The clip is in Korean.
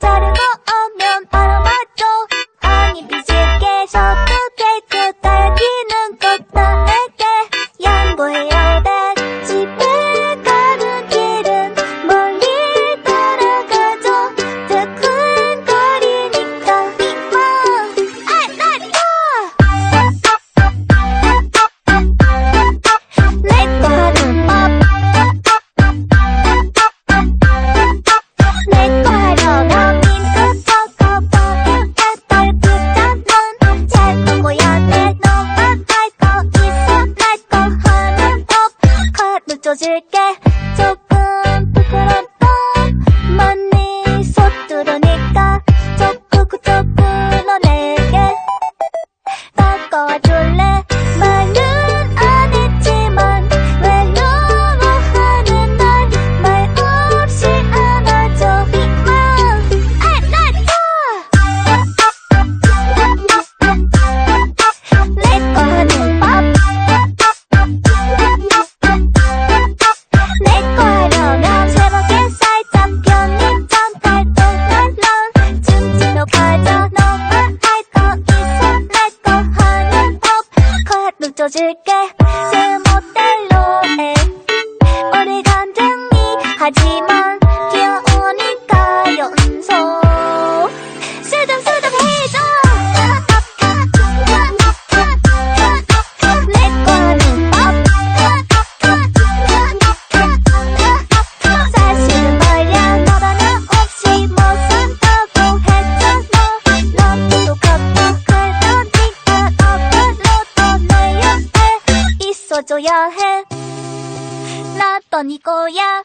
자르고 오면 바로 맞죠 아니 비실게 셔도 돼 웃어줄게. 조금 높아져 너만 할거 있어. 내거 하는 법. 커야 쪄질게. 새 모델로 해. 우리 간증미 하지마 있어줘야 해. 나던 이거야